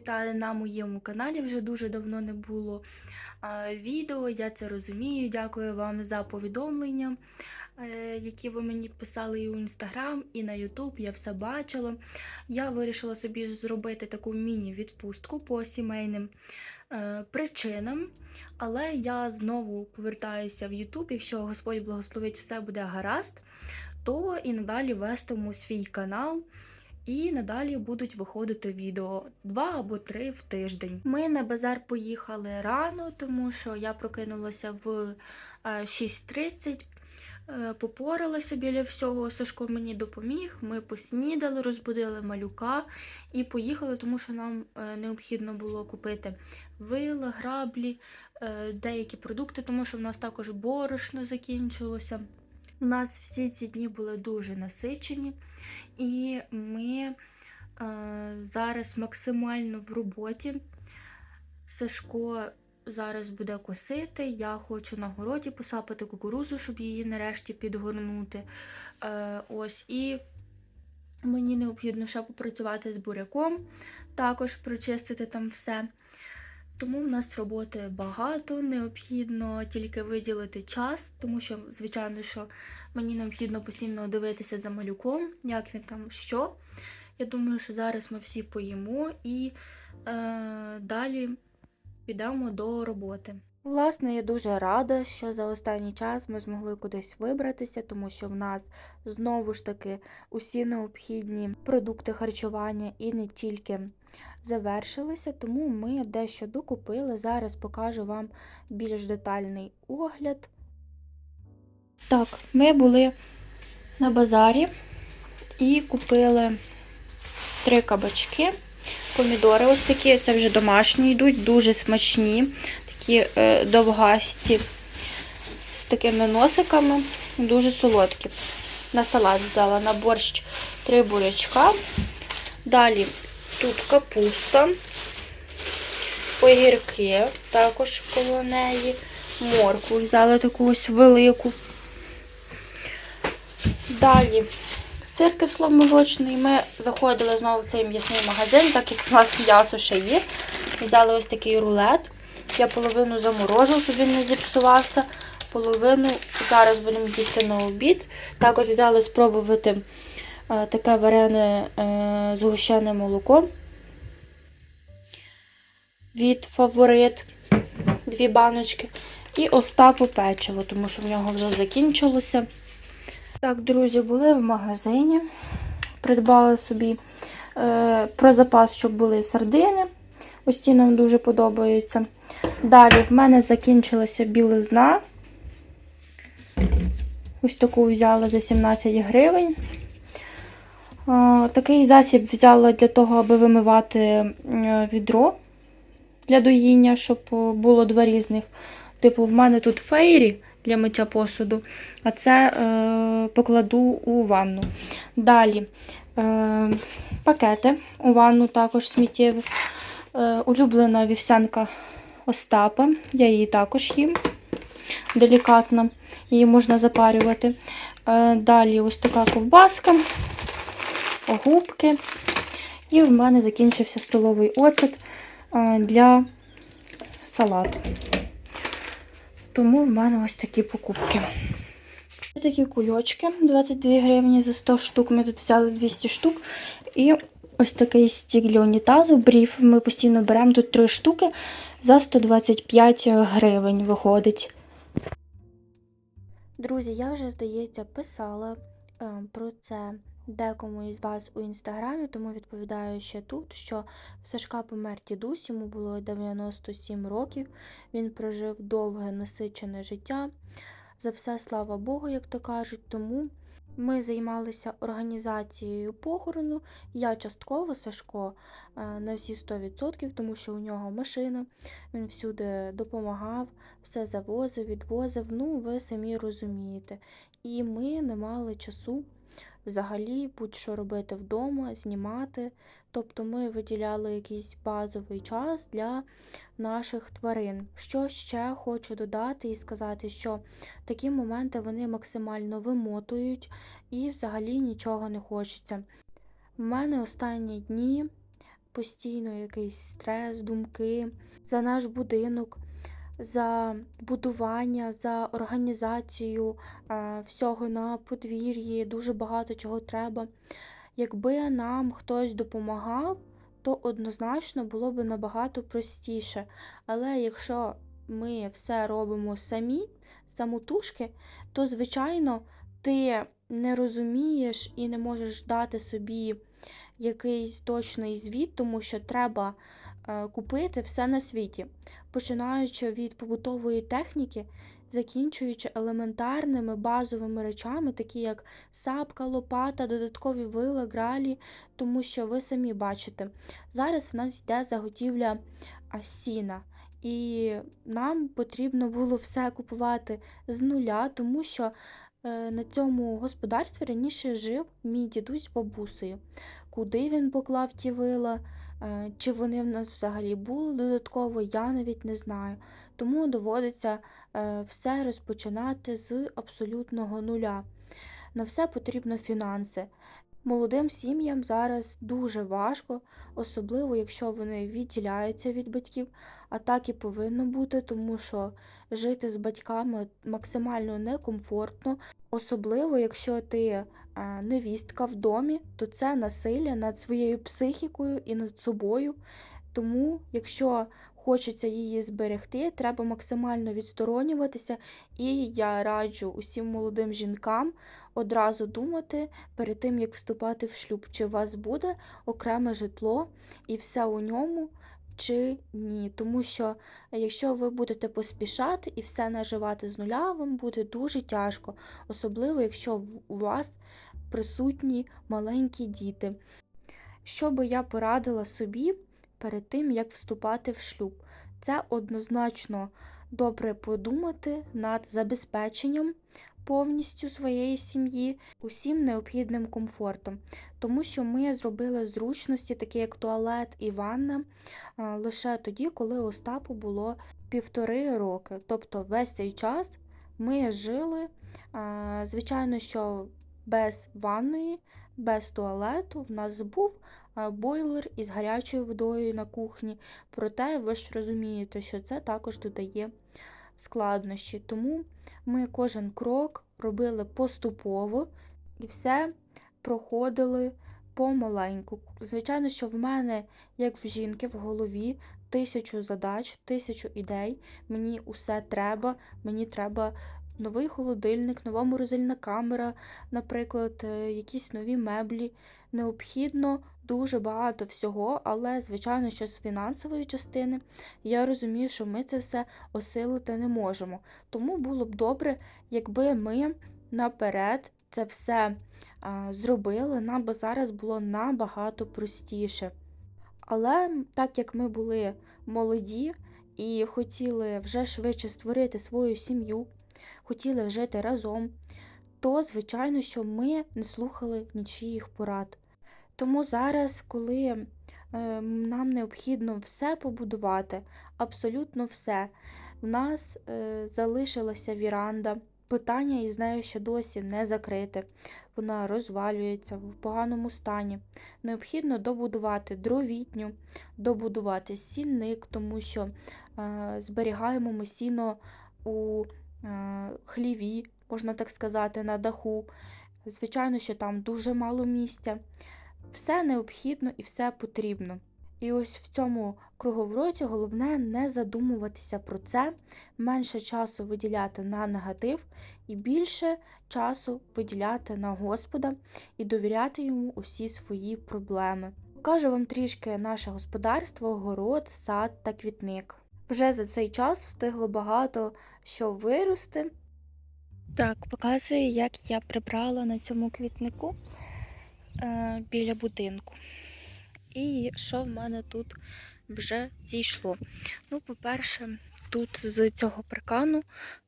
вітаю на моєму каналі. Вже дуже давно не було відео. Я це розумію. Дякую вам за повідомлення, е, які ви мені писали і у інстаграм, і на Ютуб. Я все бачила. Я вирішила собі зробити таку міні-відпустку по сімейним е, причинам. Але я знову повертаюся в Ютуб. Якщо Господь благословить, все буде гаразд, то і надалі вестиму свій канал. І надалі будуть виходити відео два або три в тиждень. Ми на базар поїхали рано, тому що я прокинулася в е, 6.30, е, попоралася біля всього. Сашко мені допоміг. Ми поснідали, розбудили малюка і поїхали, тому що нам е, необхідно було купити вила, граблі, е, деякі продукти, тому що в нас також борошно закінчилося. У нас всі ці дні були дуже насичені. І ми е, зараз максимально в роботі. Сашко зараз буде косити. Я хочу на городі посапати кукурузу, щоб її нарешті підгорнути. Е, ось і мені необхідно ще попрацювати з буряком, також прочистити там все. Тому в нас роботи багато, необхідно тільки виділити час, тому що, звичайно, що мені необхідно постійно дивитися за малюком, як він там що. Я думаю, що зараз ми всі поїмо і е, далі підемо до роботи. Власне, я дуже рада, що за останній час ми змогли кудись вибратися, тому що в нас знову ж таки усі необхідні продукти харчування і не тільки завершилися, тому ми дещо докупили. Зараз покажу вам більш детальний огляд. Так, ми були на базарі і купили три кабачки, помідори ось такі, це вже домашні йдуть, дуже смачні, такі е, довгасті, з такими носиками, дуже солодкі. На салат взяла на борщ три бурячка. Далі тут капуста, огірки також коло неї, морку взяла таку ось велику. Далі сир кисломолочний. Ми заходили знову в цей м'ясний магазин, так як у нас м'ясо ще є. Взяли ось такий рулет. Я половину заморожу, щоб він не зіпсувався. Половину зараз будемо їсти на обід. Також взяли спробувати е, таке варене е, згущене молоко від фаворит. Дві баночки. І Остапу печиво, тому що в нього вже закінчилося. Так, друзі, були в магазині. Придбали собі е, про запас, щоб були сардини. Ось ці нам дуже подобаються. Далі в мене закінчилася білизна. Ось таку взяла за 17 гривень. Е, такий засіб взяла для того, аби вимивати е, відро для доїння, щоб було два різних. Типу, в мене тут фейрі для миття посуду, а це е, покладу у ванну. Далі е, пакети у ванну також сміттєві. Е, улюблена вівсянка Остапа. Я її також їм. Делікатна, її можна запарювати. Е, далі ось така ковбаска, губки. І в мене закінчився столовий оцет е, для салату. Тому в мене ось такі покупки. Такі кульочки 22 гривні за 100 штук. Ми тут взяли 200 штук. І ось такий стік для унітазу. Бріф ми постійно беремо тут 3 штуки за 125 гривень виходить. Друзі, я вже, здається, писала е, про це декому із вас у інстаграмі, тому відповідаю ще тут, що в Сашка помер дідусь, йому було 97 років. Він прожив довге насичене життя. За все, слава Богу, як то кажуть. Тому ми займалися організацією похорону. Я частково Сашко е, на всі 100%, тому що у нього машина, він всюди допомагав, все завозив, відвозив. Ну, ви самі розумієте. І ми не мали часу взагалі будь-що робити вдома, знімати. Тобто ми виділяли якийсь базовий час для наших тварин. Що ще хочу додати і сказати, що такі моменти вони максимально вимотують і взагалі нічого не хочеться. В мене останні дні постійно якийсь стрес, думки за наш будинок, за будування, за організацію всього на подвір'ї, дуже багато чого треба. Якби нам хтось допомагав, то однозначно було б набагато простіше. Але якщо ми все робимо самі, самотужки, то, звичайно, ти не розумієш і не можеш дати собі якийсь точний звіт, тому що треба е, купити все на світі, починаючи від побутової техніки, закінчуючи елементарними базовими речами, такі як сапка, лопата, додаткові вила, гралі, тому що ви самі бачите, зараз в нас йде заготівля сіна. І нам потрібно було все купувати з нуля, тому що е, на цьому господарстві раніше жив мій дідусь з бабусею. Куди він поклав ті вила, чи вони в нас взагалі були додатково, я навіть не знаю. Тому доводиться е, все розпочинати з абсолютного нуля. На все потрібно фінанси. Молодим сім'ям зараз дуже важко, особливо якщо вони відділяються від батьків, а так і повинно бути, тому що жити з батьками максимально некомфортно, особливо якщо ти е, невістка в домі, то це насилля над своєю психікою і над собою. Тому, якщо хочеться її зберегти, треба максимально відсторонюватися, і я раджу усім молодим жінкам одразу думати перед тим, як вступати в шлюб, чи у вас буде окреме житло і все у ньому. Чи ні, тому що якщо ви будете поспішати і все наживати з нуля, вам буде дуже тяжко, особливо якщо у вас присутні маленькі діти. Що би я порадила собі перед тим, як вступати в шлюб? Це однозначно добре подумати над забезпеченням повністю своєї сім'ї, усім необхідним комфортом, тому що ми зробили зручності, такі як туалет і ванна, лише тоді, коли Остапу було півтори роки. Тобто весь цей час ми жили, звичайно, що без ванної, без туалету в нас був бойлер із гарячою водою на кухні. Проте ви ж розумієте, що це також додає складнощі. Тому ми кожен крок робили поступово і все проходили помаленьку. Звичайно, що в мене, як в жінки, в голові тисячу задач, тисячу ідей. Мені усе треба, мені треба. Новий холодильник, нова морозильна камера, наприклад, е, якісь нові меблі. Необхідно дуже багато всього, але, звичайно, що з фінансової частини я розумію, що ми це все осилити не можемо. Тому було б добре, якби ми наперед це все а, зробили, нам би зараз було набагато простіше. Але так як ми були молоді і хотіли вже швидше створити свою сім'ю, хотіли жити разом, то, звичайно, що ми не слухали нічиїх порад. Тому зараз, коли е, нам необхідно все побудувати, абсолютно все, в нас е, залишилася віранда. Питання із нею ще досі не закрите. Вона розвалюється в поганому стані. Необхідно добудувати дровітню, добудувати сінник, тому що е, зберігаємо ми сіно у е, хліві, можна так сказати, на даху. Звичайно, що там дуже мало місця. Все необхідно і все потрібно. І ось в цьому круговороті головне не задумуватися про це, менше часу виділяти на негатив і більше часу виділяти на Господа і довіряти йому усі свої проблеми. Покажу вам трішки наше господарство, город, сад та квітник. Вже за цей час встигло багато що вирости. Так, показую, як я прибрала на цьому квітнику е, біля будинку. І що в мене тут вже зійшло? Ну, по-перше, тут з цього паркану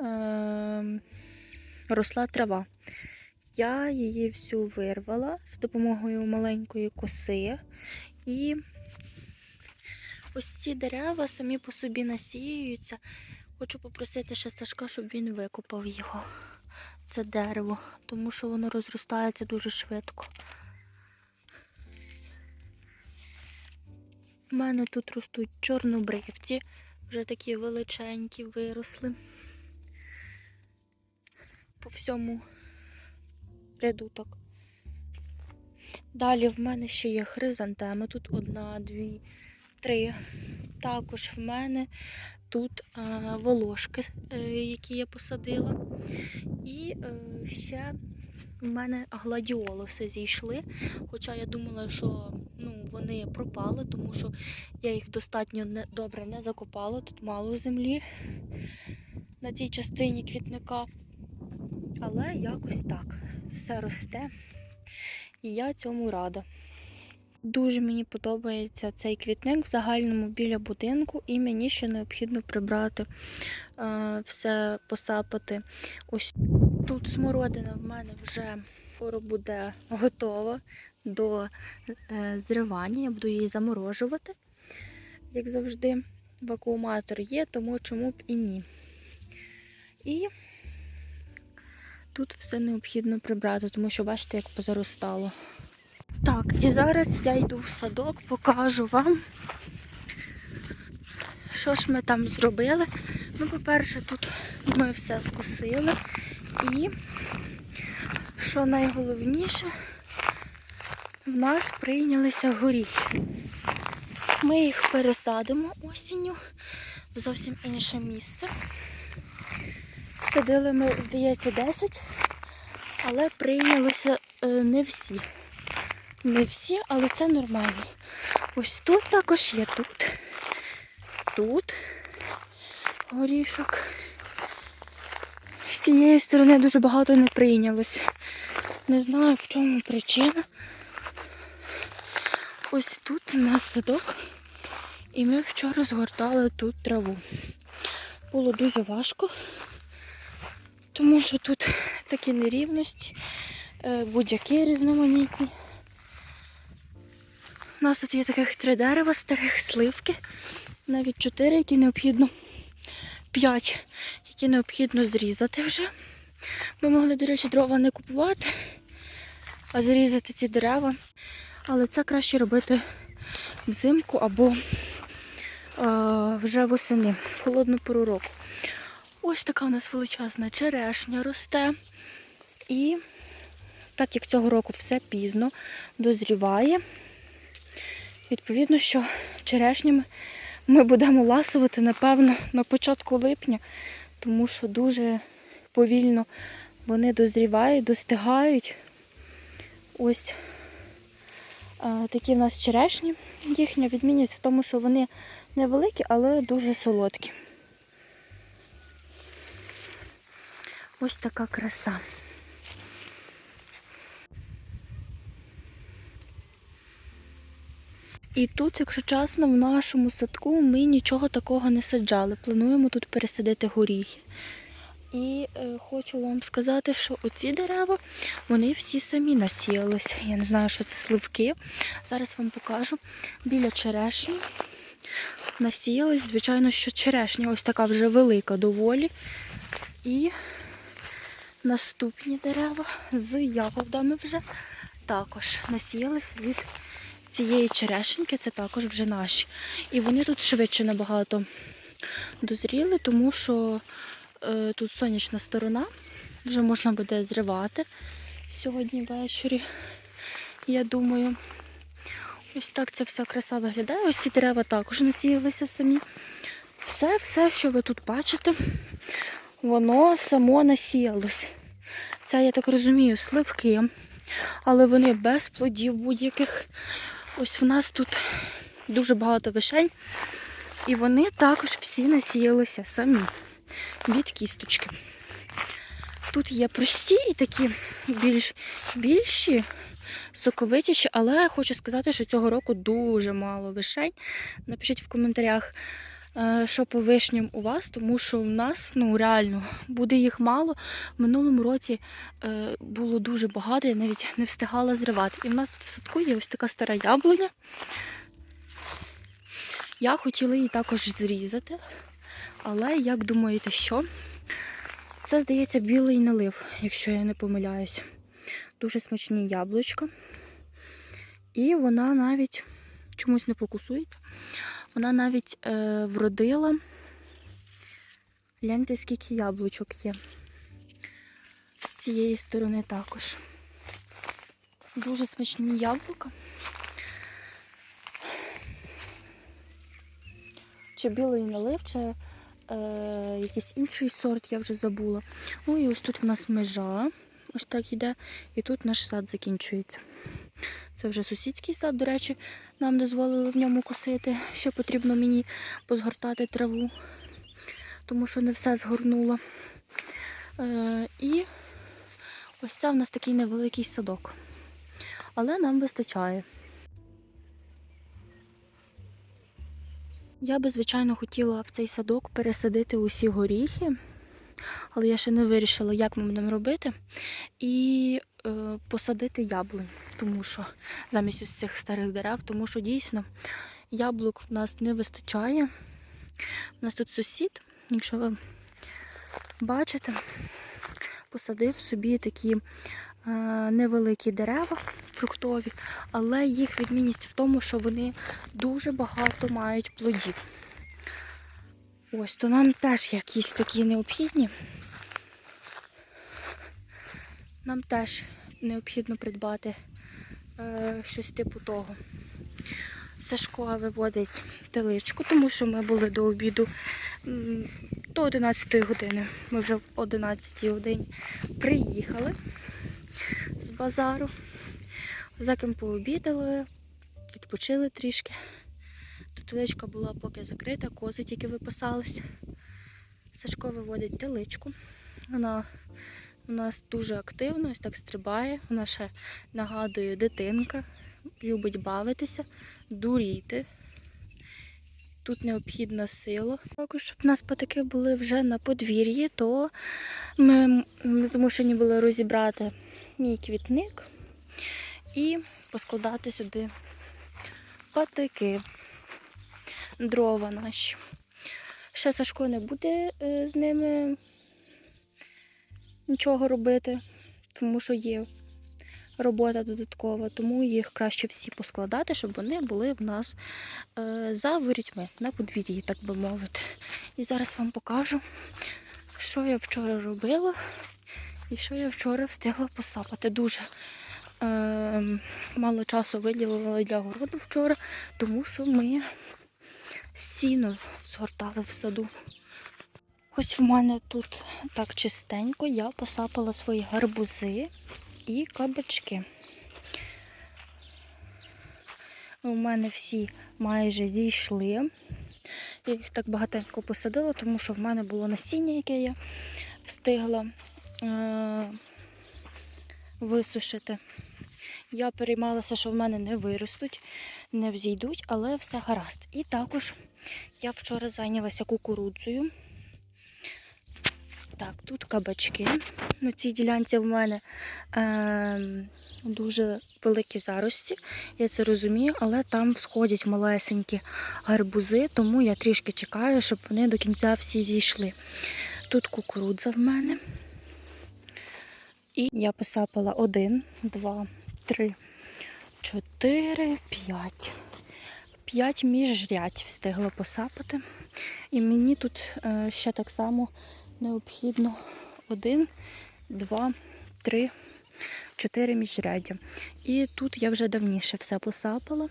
е, росла трава. Я її всю вирвала за допомогою маленької коси. І ось ці дерева самі по собі насіюються. Хочу попросити ще Сашка, щоб він викопав його, це дерево, тому що воно розростається дуже швидко. У мене тут ростуть чорнобривці, вже такі величенькі виросли. По всьому ряду так. Далі в мене ще є хризантеми. Тут одна, дві, три. Також в мене тут е, волошки, е, які я посадила. І е, ще в мене гладіолуси зійшли. Хоча я думала, що ну, вони пропали, тому що я їх достатньо не, добре не закопала. Тут мало землі на цій частині квітника. Але якось так. Все росте. І я цьому рада. Дуже мені подобається цей квітник в загальному біля будинку, і мені ще необхідно прибрати е, все, посапати. Ось тут смородина в мене вже скоро буде готова до е, зривання. Я буду її заморожувати, як завжди. Вакууматор є, тому чому б і ні. І тут все необхідно прибрати, тому що бачите, як позаростало. Так, і зараз я йду в садок, покажу вам, що ж ми там зробили. Ну, по-перше, тут ми все скосили. І, що найголовніше, в нас прийнялися горіхи. Ми їх пересадимо осінню в зовсім інше місце. Садили ми, здається, 10, але прийнялися е, не всі. Не всі, але це нормально. Ось тут також є тут. Тут горішок. З цієї сторони дуже багато не прийнялося. Не знаю, в чому причина. Ось тут у нас садок. І ми вчора згортали тут траву. Було дуже важко, тому що тут такі нерівності, е, будь-які різноманітні. У нас тут є таких три дерева старих, сливки, навіть чотири, які необхідно, п'ять, які необхідно зрізати вже. Ми могли, до речі, дрова не купувати, а зрізати ці дерева. Але це краще робити взимку або е, вже восени, холодну пору року. Ось така у нас величезна черешня росте. І так як цього року все пізно дозріває, відповідно, що черешнями ми будемо ласувати, напевно, на початку липня, тому що дуже повільно вони дозрівають, достигають. Ось такі в нас черешні. Їхня відмінність в тому, що вони невеликі, але дуже солодкі. Ось така краса. І тут, якщо чесно, в нашому садку ми нічого такого не саджали. Плануємо тут пересадити горіхи. І е, хочу вам сказати, що оці дерева, вони всі самі насіялися. Я не знаю, що це сливки. Зараз вам покажу. Біля черешні насіялись, звичайно, що черешня ось така вже велика доволі. І наступні дерева з ягодами вже також насіялись від цієї черешеньки, це також вже наші. І вони тут швидше набагато дозріли, тому що тут сонячна сторона, вже можна буде зривати сьогодні ввечері, я думаю. Ось так ця вся краса виглядає. Ось ці дерева також насіялися самі. Все, все, що ви тут бачите, воно само насіялось. Це, я так розумію, сливки, але вони без плодів будь-яких. Ось в нас тут дуже багато вишень, і вони також всі насіялися самі від кісточки. Тут є прості і такі більш більші, соковитіші, але хочу сказати, що цього року дуже мало вишень. Напишіть в коментарях, е, що по вишням у вас, тому що у нас ну реально буде їх мало. В минулому році е, було дуже багато, я навіть не встигала зривати. І в нас тут в садку є ось така стара яблуня. Я хотіла її також зрізати, але як думаєте, що? Це, здається, білий налив, якщо я не помиляюсь. Дуже смачні яблучка. І вона навіть чомусь не фокусується. Вона навіть е, вродила. Гляньте, скільки яблучок є. З цієї сторони також. Дуже смачні яблука. Чи білий налив, чи е, якийсь інший сорт, я вже забула. І ось тут в нас межа. Ось так йде. І тут наш сад закінчується. Це вже сусідський сад, до речі, нам дозволили в ньому косити. Ще потрібно мені позгортати траву, тому що не все згорнула. Е, і ось це в нас такий невеликий садок. Але нам вистачає. Я би, звичайно, хотіла в цей садок пересадити усі горіхи, але я ще не вирішила, як ми будемо робити. І е, посадити яблунь, тому що замість ось цих старих дерев, тому що дійсно яблук в нас не вистачає. У нас тут сусід, якщо ви бачите, посадив собі такі невеликі дерева фруктові, але їх відмінність в тому, що вони дуже багато мають плодів. Ось, то нам теж якісь такі необхідні. Нам теж необхідно придбати е, щось типу того. Сашко виводить теличку, тому що ми були до обіду до 11 години. Ми вже в 11 годині приїхали з базару. За ким пообідали, відпочили трішки. Тут теличка була поки закрита, кози тільки випасалися. Сашко виводить теличку. Вона у нас дуже активно, ось так стрибає. Вона ще нагадує дитинка, любить бавитися, дуріти. Тут необхідна сила. Також, щоб нас патики були вже на подвір'ї, то ми змушені були розібрати мій квітник і поскладати сюди патики, дрова наші. Ще Сашко не буде е, з ними нічого робити, тому що є робота додаткова, тому їх краще всі поскладати, щоб вони були в нас е, за ворітьми на подвір'ї, так би мовити. І зараз вам покажу, що я вчора робила і що я вчора встигла посапати. Дуже е, мало часу виділила для городу вчора, тому що ми сіно згортали в саду. Ось в мене тут так чистенько я посапала свої гарбузи і кабачки. У мене всі майже зійшли. Я їх так багатенько посадила, тому що в мене було насіння, яке я встигла висушити. Я переймалася, що в мене не виростуть, не взійдуть, але все гаразд. І також я вчора зайнялася кукурудзою. Так, тут кабачки. На цій ділянці в мене е, дуже великі зарості, я це розумію, але там всходять малесенькі гарбузи, тому я трішки чекаю, щоб вони до кінця всі зійшли. Тут кукурудза в мене. І я посапала один, два, три, чотири, п'ять. П'ять міжрядь встигла посапати. І мені тут е, ще так само необхідно один, два, три, чотири міжряддя. І тут я вже давніше все посапала.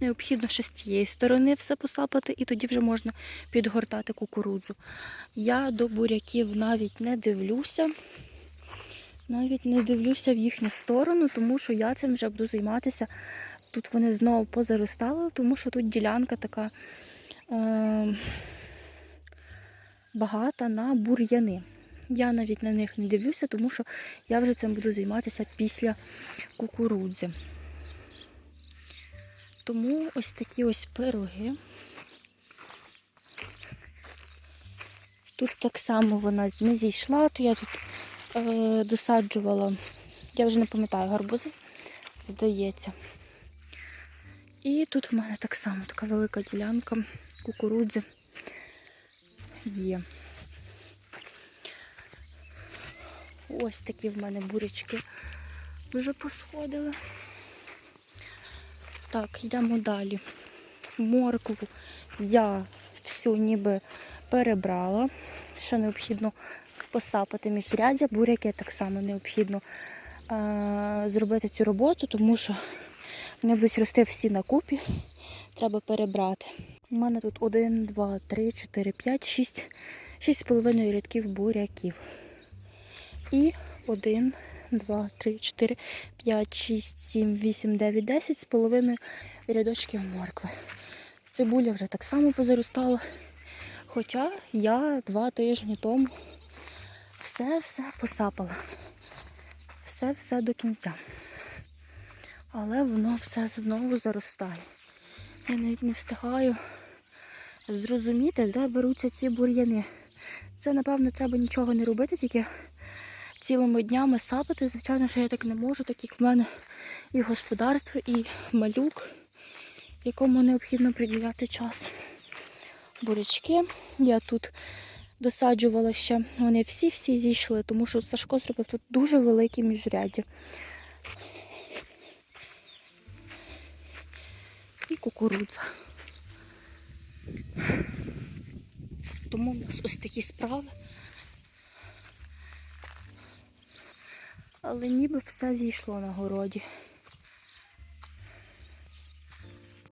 Необхідно ще з тієї сторони все посапати, і тоді вже можна підгортати кукурудзу. Я до буряків навіть не дивлюся. Навіть не дивлюся в їхню сторону, тому що я цим вже буду займатися. Тут вони знову позаростали, тому що тут ділянка така е, багата на бур'яни. Я навіть на них не дивлюся, тому що я вже цим буду займатися після кукурудзи. Тому ось такі ось пироги. Тут так само вона не зійшла, то я тут е, досаджувала, я вже не пам'ятаю, гарбузи, здається. І тут в мене так само така велика ділянка кукурудзи є. Ось такі в мене бурячки вже посходили. Так, йдемо далі. Моркву я всю ніби перебрала. Ще необхідно посапати міжряддя, буряки так само необхідно е- зробити цю роботу, тому що вони будуть рости всі на купі. Треба перебрати. У мене тут 1, 2, 3, 4, 5, 6, 6,5 рядків буряків. І 1, 2, 3, 4, 5, 6, 7, 8, 9, 10 з половиною рядочків моркви. Цибуля вже так само позаростала. Хоча я два тижні тому все-все посапала. Все-все до кінця. Але воно все знову заростає. Я навіть не встигаю зрозуміти, де беруться ці бур'яни. Це, напевно, треба нічого не робити, тільки цілими днями сапати. Звичайно, що я так не можу, так як в мене і господарство, і малюк, якому необхідно приділяти час. Бурячки я тут досаджувала ще. Вони всі-всі зійшли, тому що Сашко зробив тут дуже великі міжряддя. І кукурудза. Тому в нас ось такі справи. Але ніби все зійшло на городі.